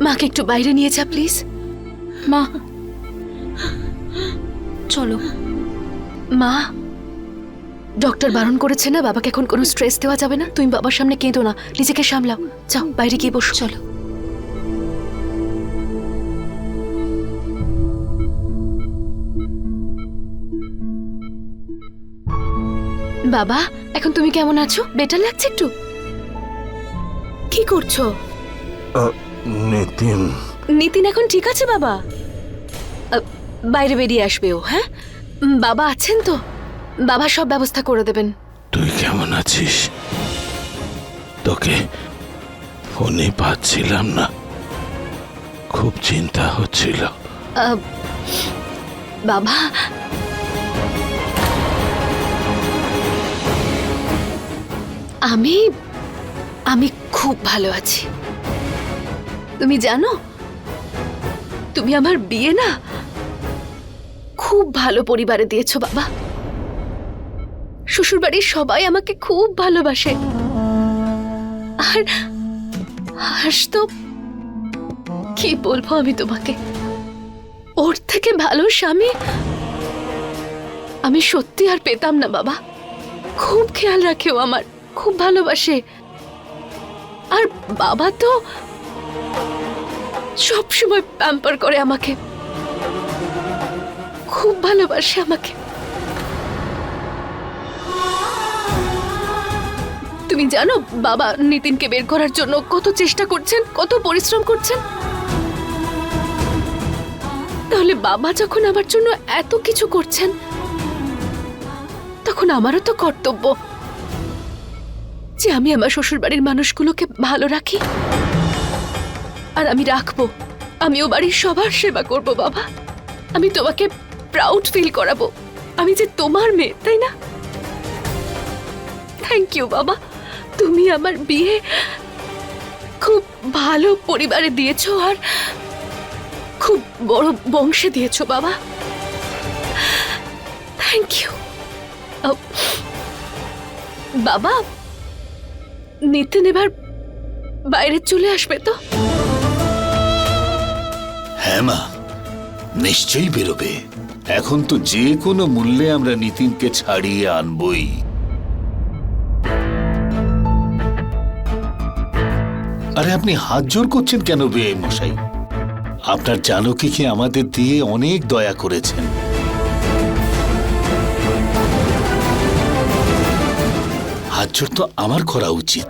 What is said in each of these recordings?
মাকে একটু বাইরে নিয়ে যা প্লিজ। মা। চলো। মা ডক্টর বারণ করেছে না বাবাকে এখন কোনো স্ট্রেস দেওয়া যাবে না? তুমি বাবার সামনে কেঁদো না নিজেকে সামলাও। যাও বাইরে গিয়ে বসো। চলো। বাবা এখন তুমি কেমন আছো? বেটার লাগছে একটু? কি করছ? নিতিন। নিতিন এখন ঠিক আছে বাবা? বাইরে বেরিয়ে আসবে ও হ্যাঁ? বাবা আছেন তো? বাবা সব ব্যবস্থা করে দেবেন। তুই কেমন আছিস? তোকে ফোনে পাচ্ছিলাম না। খুব চিন্তা হচ্ছিল। বাবা? আমি আমি খুব ভালো আছি। তুমি জানো? তুমি আমার বিয়ে না? খুব ভালো পরিবারে দিয়েছ, বাবা। শ্বশুরবাড়ির সবাই আমাকে খুব ভালোবাসে। আর হাস তো কি বলব আমি তোমাকে? ওর থেকে ভালো স্বামী আমি সত্যি আর পেতাম না, বাবা। খুব খেয়াল রাখেও আমার, খুব ভালোবাসে। আর বাবা তো সব সময় প্যাম্পার করে আমাকে। খুব ভালোবাসে আমাকে। তুমি জানো, বাবা নিতিনকে বের করার জন্য কত চেষ্টা করছেন, কত পরিশ্রম করছেন? তাহলে বাবা যখন আমার জন্য এত কিছু করছেন, তখন আমারও তো কর্তব্য যে আমি আমার শ্বশুর বাড়ির মানুষগুলোকে ভালো রাখি। আর আমি রাখব। আমিও বাড়ির সবার সেবা করব, বাবা। আমি তোমাকে প্রাউড ফিল করাবো। আমি যে তোমার মেয়ে, তাই না? থ্যাংক ইউ বাবা। তুমি আমার বিয়ে খুব ভালো পরিবারে দিয়েছ আর খুব বড় বংশে দিয়েছ, বাবা। থ্যাংক ইউ বাবা, নিতে নেবার বাইরে চলে আসবে তো? হ্যাঁ মা। নিশ্চয়ই বেরোবে। এখন তো যে কোনো মূল্যে আমরা নিতিনকে ছাড়িয়ে আনবই। আরে, আপনি হাত জোর করছেন কেন বেয়ে মশাই? আপনার জানকীকে আমাদের দিয়ে অনেক দয়া করেছেন। হাত জোর তো আমার করা উচিত।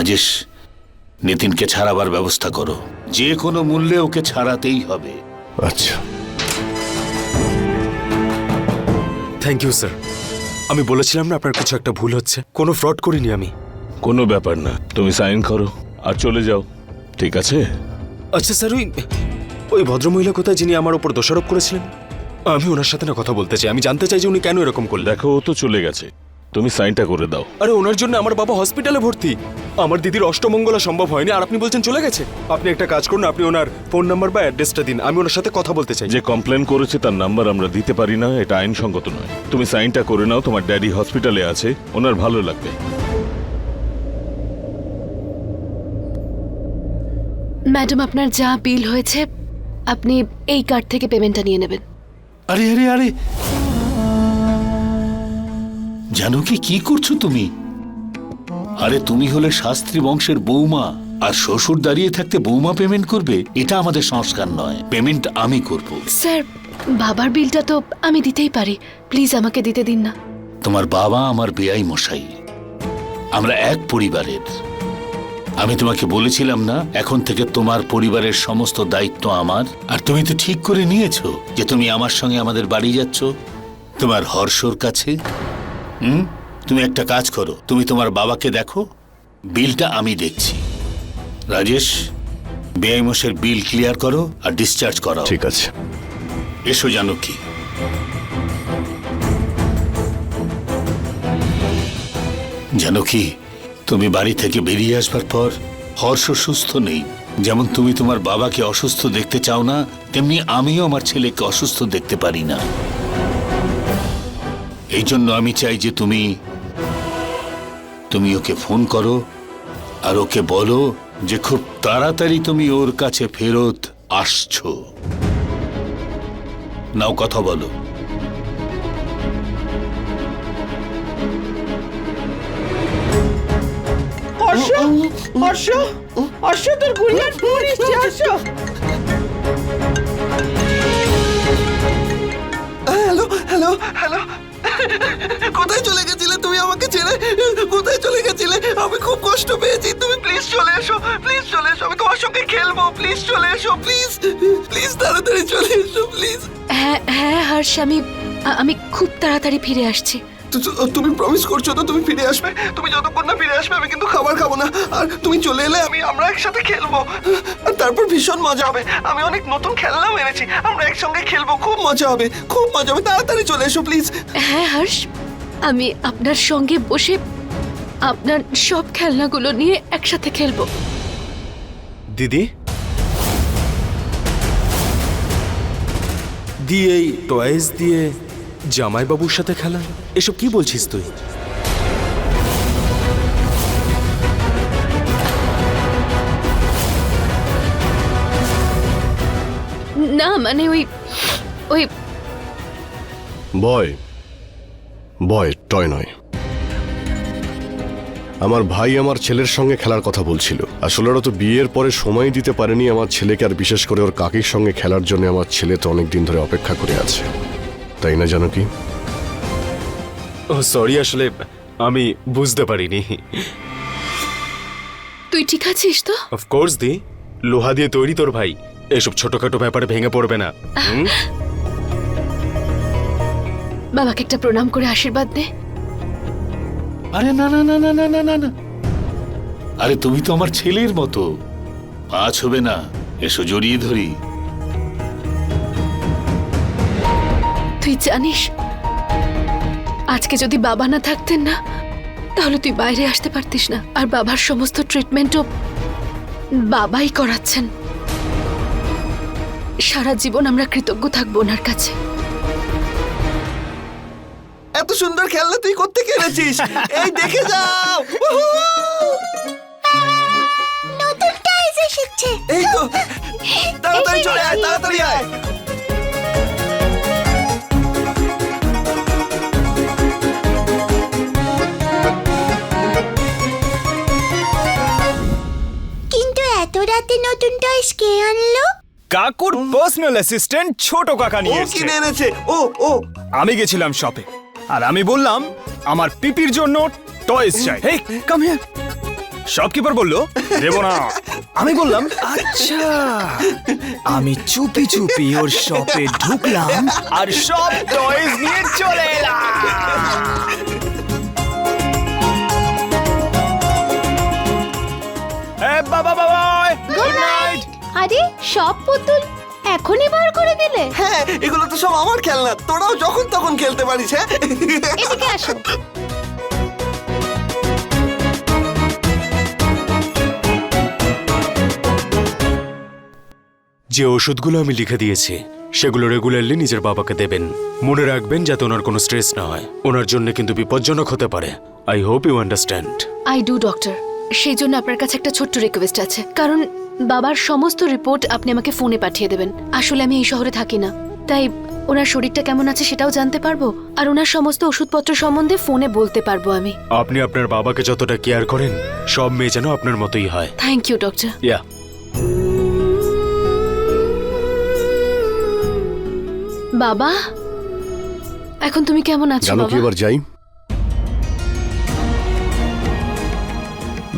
রাজেশ নিতিনকে ছাড়াবার ব্যবস্থা করো। যে কোনো মূল্যে ওকে ছাড়াতেই হবে। আচ্ছা। থ্যাংক ইউ স্যার আমি বলেছিলাম না আপনার কিছু একটা ভুল হচ্ছে। কোনো ফ্রড করিনি আমি। কোনো ব্যাপার না। তুমি সাইন করো আর চলে যাও। ঠিক আছে? আচ্ছা স্যার ওই ওই ভদ্রমহিলা কোথায় যিনি আমার ওপর দোষারোপ করেছিলেন? আমি ওনার সাথে না কথা বলতে চাই। আমি জানতে চাই যে উনি কেন এরকম করলেন। দেখো ও তো চলে গেছে। তুমি সাইনটা করে দাও। আরে ওনার জন্য আমার বাবা হসপিটালে ভর্তি। আমার দিদির অষ্টমঙ্গলা সম্ভব হয়নি আর আপনি বলছেন চলে গেছে। আপনি একটা কাজ করুন আপনি ওনার ফোন নাম্বার বা অ্যাড্রেসটা দিন আমি ওনার সাথে কথা বলতে চাই। যে কমপ্লেন করেছে তার নাম্বার আমরা দিতে পারি না এটা আইনসঙ্গত নয়। তুমি সাইনটা করে নাও তোমার ড্যাডি হসপিটালে আছে ওনার ভালো লাগবে। ম্যাডাম আপনার যা বিল হয়েছে আপনি এই কার্ড থেকে পেমেন্টটা নিয়ে নেবেন। আরে আরে আরে জানো কি কি করছ তুমি? আরে তুমি হলে শাস্ত্রী বংশের বৌমা আর শ্বশুর দাঁড়িয়ে থাকতে বৌমা পেমেন্ট করবে এটা আমাদের সংস্কার নয়। পেমেন্ট আমি করব। স্যার বাবার বিলটা তো আমি দিতেই পারি। প্লিজ আমাকে দিতে দিন না। তোমার বাবা আমার বেয়াই মশাই। আমরা এক পরিবারের। আমি তোমাকে বলেছিলাম না এখন থেকে তোমার পরিবারের সমস্ত দায়িত্ব আমার। আর তুমি তো ঠিক করে নিয়েছো যে তুমি আমার সঙ্গে আমাদের বাড়ি যাচ্ছ। তোমার হর্ষর কাছে হুম? তুমি একটা কাজ করো। তুমি তোমার বাবাকে দেখো। বিলটা আমি দেখছি। রাজেশ বেআই মশের বিল ক্লিয়ার করো আর ডিসচার্জ করো ঠিক আছে। এসো জানো কি জানো কি তুমি বাড়ি থেকে বেরিয়ে আসবার পর হর্ষ সুস্থ নেই। যেমন তুমি তোমার বাবাকে অসুস্থ দেখতে চাও না তেমনি আমিও আমার ছেলেকে অসুস্থ দেখতে পারি না। এই জন্য আমি চাই যে তুমি তুমি ওকে ফোন করো আর ওকে বলো যে খুব তাড়াতাড়ি তুমি ওর কাছে ফেরত আসছো। নাও কথা বলো। তোর ফোন এসছে হ্যালো হ্যালো হ্যালো। কোথায় চলে গেছিলে? তুমি আমাকে ছেড়ে কোথায় চলে গেছিলে? আমি খুব কষ্ট পেয়েছি। তুমি প্লিজ চলে এসো প্লিজ চলে এসো। আমি তোমার সঙ্গে খেলব। প্লিজ চলে এসো প্লিজ প্লিজ তাড়াতাড়ি চলে এসো প্লিজ হ্যাঁ হ্যাঁ হর্ষ আমি আমি খুব তাড়াতাড়ি ফিরে আসছি। তুমি প্রমিস করছ তো তুমি ফিরে আসবে? তুমি যতক্ষণ না ফিরে আসবে আমি কিন্তু খাবার খাব না। আর তুমি চলে এলে আমি আমরা একসাথে খেলব। তারপর ভীষণ মজা হবে। আমি অনেক নতুন খেলনাও এনেছি। আমরা একসঙ্গে খেলব খুব মজা হবে খুব মজা হবে। তাড়াতাড়ি চলে এসো প্লিজ। হ্যাঁ হর্ষ আমি আপনার সঙ্গে বসে আপনার সব খেলনাগুলো নিয়ে একসাথে খেলব। দিদি? দিয়ে এই টয়েস দিয়ে জামাইবাবুর সাথে খেলা? এসব কি বলছিস তুই? না মানে ওই ওই বয় বয় টয় নয়। আমার ভাই আমার ছেলের সঙ্গে খেলার কথা বলছিল। আসলে ওরা তো বিয়ের পরে সময় দিতে পারেনি আমার ছেলেকে আর বিশেষ করে ওর কাকির সঙ্গে খেলার জন্য আমার ছেলে তো অনেক দিন ধরে অপেক্ষা করে আছে। তাই না জানো কি ও সরি আসলে আমি বুঝতে পারিনি। তুই ঠিক আছিস তো? অফকোর্স দি। লোহা দিয়ে তৈরি তোর ভাই। এসব ছোটখাটো ব্যাপারে ভেঙে পড়বে না। হুম? বাবাকে একটা প্রণাম করে আশীর্বাদ দে। আরে না না না না না না না না। আরে তুমি তো আমার ছেলের মতো। আজ হবে না। এসো জড়িয়ে ধরি। তুই জানিস আজকে যদি বাবা না থাকতেন না তাহলে তুই বাইরে আসতে পারতিস না। আর বাবার সমস্ত ট্রিটমেন্টও বাবাই করাচ্ছেন। সারা জীবন আমরা কৃতজ্ঞ থাকব ওনার কাছে। এত সুন্দর খেলনা তুই করতে কিনেছিস এই দেখে যাও। নতুনটা এসে শিখছে এই তো। তাড়াতাড়ি চলে আয় তাড়াতাড়ি আয়। কিন্তু এত রাতে নতুন টয়েস কে আনলো? কাকুর পার্সোনাল অ্যাসিস্ট্যান্ট ছোট কাকা ও নিয়ে এসেছে। কিনে এনেছে? ও ও। আমি গেছিলাম শপে আর আমি বললাম আমার পিপির জন্য টয়েস চাই। হেই কাম হিয়ার শপকিপার বলল দেব না। আমি বললাম আচ্ছা আমি চুপি চুপি ওর শপে ঢুকলাম আর সব টয়েস নিয়ে চলে এলাম। আরে সব পুতুল এখনই বার করে দিলে। হ্যাঁ এগুলো তো সব আমার খেলনা। তোরাও যখন তখন খেলতে পারিস হ্যাঁ? এদিকে আসো যে ওষুধগুলো আমি লিখে দিয়েছি সেগুলো রেগুলারলি নিজের বাবাকে দেবেন। মনে রাখবেন যাতে ওনার কোনো স্ট্রেস না হয়। ওনার জন্য কিন্তু বিপজ্জনক হতে পারে। I hope you understand I do doctor সেই জন্য আপনার কাছে একটা ছোট্ট রিকোয়েস্ট আছে। কারণ বাবার সমস্ত রিপোর্ট আপনি আমাকে ফোনে পাঠিয়ে দেবেন। আসলে আমি এই শহরে থাকি না। তাই ওনার শরীরটা কেমন আছে সেটাও জানতে পারব। আর ওনার সমস্ত ওষুধপত্র সম্বন্ধে ফোনে বলতে পারব আমি। আপনি আপনার বাবাকে যতটা কেয়ার করেন সব মেয়ে যেন আপনার মতোই হয়। থ্যাংক ইউ ডক্টর ইয়া বাবা এখন তুমি কেমন আছো জানো কি বাবা? এবার যাই?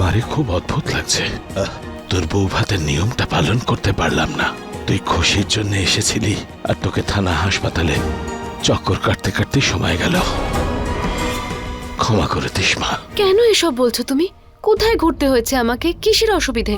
মারে খুব অদ্ভুত লাগছে। তোর বউ ভাতের নিয়মটা পালন করতে পারলাম না। তুই খুশির জন্য এসেছিলি আর তোকে থানা হাসপাতালে চক্কর কাটতে কাটতে সময় গেল। ক্ষমা করে দিস, মা। কেন এসব বলছো তুমি? কোথায় ঘুরতে হয়েছে আমাকে? কিসের অসুবিধে?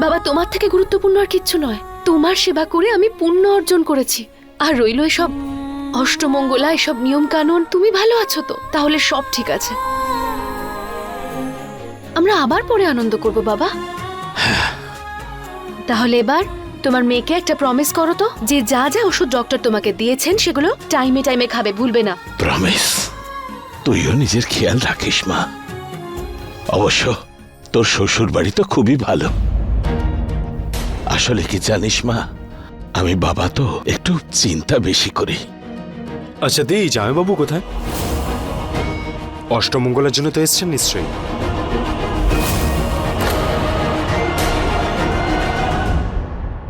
বাবা, তোমার থেকে গুরুত্বপূর্ণ আর কিচ্ছু নয়। তোমার সেবা করে আমি পুণ্য অর্জন করেছি। আর রইল এসব অষ্টমঙ্গলা, এসব নিয়ম কানুন তুমি ভালো আছো তো? তাহলে সব ঠিক আছে। আমরা আবার পরে আনন্দ করব বাবা। তাহলে এবার তোমার মেয়েকে একটা প্রমিস করো তো যে যা যা ওষুধ ডক্টর তোমাকে দিয়েছেন সেগুলো টাইমে টাইমে খাবে ভুলবে না। প্রমিস তুইও নিজের খেয়াল রাখিস মা। অবশ্য তোর শ্বশুর বাড়ি তো খুবই ভালো। আসলে কি জানিস মা আমি বাবা তো একটু চিন্তা বেশি করি। আচ্ছা দি জামাইবাবু কোথায়? অষ্টমঙ্গলের জন্য তো এসছেন নিশ্চয়ই।